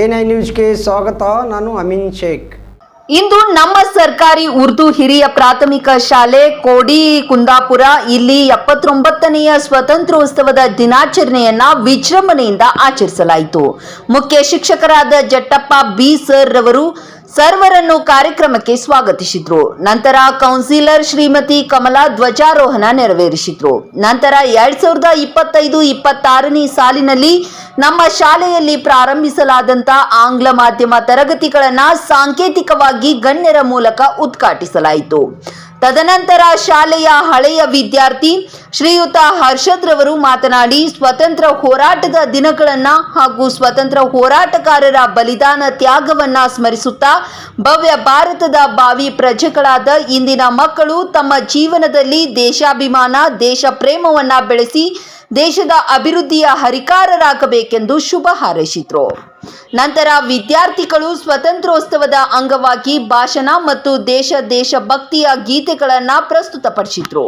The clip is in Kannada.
ಎನ್ ಐ ನ್ಯೂಸ್ಗೆ ಸ್ವಾಗತ, ನಾನು ಅಮಿನ್ ಶೇಖ್. ಇಂದು ನಮ್ಮ ಸರ್ಕಾರಿ ಉರ್ದು ಹಿರಿಯ ಪ್ರಾಥಮಿಕ ಶಾಲೆ ಕೋಡಿ ಕುಂದಾಪುರ ಇಲ್ಲಿ ಎಪ್ಪತ್ತೊಂಬತ್ತನೆಯ ಸ್ವಾತಂತ್ರ್ಯೋತ್ಸವದ ದಿನಾಚರಣೆಯನ್ನ ವಿಜೃಂಭಣೆಯಿಂದ ಆಚರಿಸಲಾಯಿತು. ಮುಖ್ಯ ಶಿಕ್ಷಕರಾದ ಜಟ್ಟಪ್ಪ ಬಿ ಸರ್ ರವರು ಸರ್ವರನ್ನು ಕಾರ್ಯಕ್ರಮಕ್ಕೆ ಸ್ವಾಗತಿಸಿದ್ರು. ನಂತರ ಕೌನ್ಸಿಲರ್ ಶ್ರೀಮತಿ ಕಮಲಾ ಧ್ವಜಾರೋಹಣ ನೆರವೇರಿಸಿದ್ರು. ನಂತರ ಎರಡ್ ಸಾವಿರದ ಇಪ್ಪತ್ತೈದು, ಇಪ್ಪತ್ತಾರನೇ ಸಾಲಿನಲ್ಲಿ ನಮ್ಮ ಶಾಲೆಯಲ್ಲಿ ಪ್ರಾರಂಭಿಸಲಾದಂತ ಆಂಗ್ಲ ಮಾಧ್ಯಮ ತರಗತಿಗಳನ್ನು ಸಾಂಕೇತಿಕವಾಗಿ ಗಣ್ಯರ ಮೂಲಕ ಉದ್ಘಾಟಿಸಲಾಯಿತು. ತದನಂತರ ಶಾಲೆಯ ಹಳೆಯ ವಿದ್ಯಾರ್ಥಿ ಶ್ರೀಯುತ ಹರ್ಷದ್ ರವರು ಮಾತನಾಡಿ, ಸ್ವತಂತ್ರ ಹೋರಾಟದ ದಿನಗಳನ್ನ ಹಾಗೂ ಸ್ವತಂತ್ರ ಹೋರಾಟಗಾರರ ಬಲಿದಾನ ತ್ಯಾಗವನ್ನ ಸ್ಮರಿಸುತ್ತಾ, ಭವ್ಯ ಭಾರತದ ಭಾವಿ ಪ್ರಜೆಗಳಾದ ಇಂದಿನ ಮಕ್ಕಳು ತಮ್ಮ ಜೀವನದಲ್ಲಿ ದೇಶಾಭಿಮಾನ ದೇಶ ಪ್ರೇಮವನ್ನ ಬೆಳೆಸಿ ದೇಶದ ಅಭಿವೃದ್ಧಿಯ ಹರಿಕಾರರಾಗಬೇಕೆಂದು ಶುಭ ಹಾರೈಸಿದರು. ನಂತರ ವಿದ್ಯಾರ್ಥಿಗಳು ಸ್ವತಂತ್ರೋತ್ಸವದ ಅಂಗವಾಗಿ ಭಾಷಣ ಮತ್ತು ದೇಶ ದೇಶ ಭಕ್ತಿಯ ಗೀತೆಗಳನ್ನು ಪ್ರಸ್ತುತಪಡಿಸಿದ್ರು.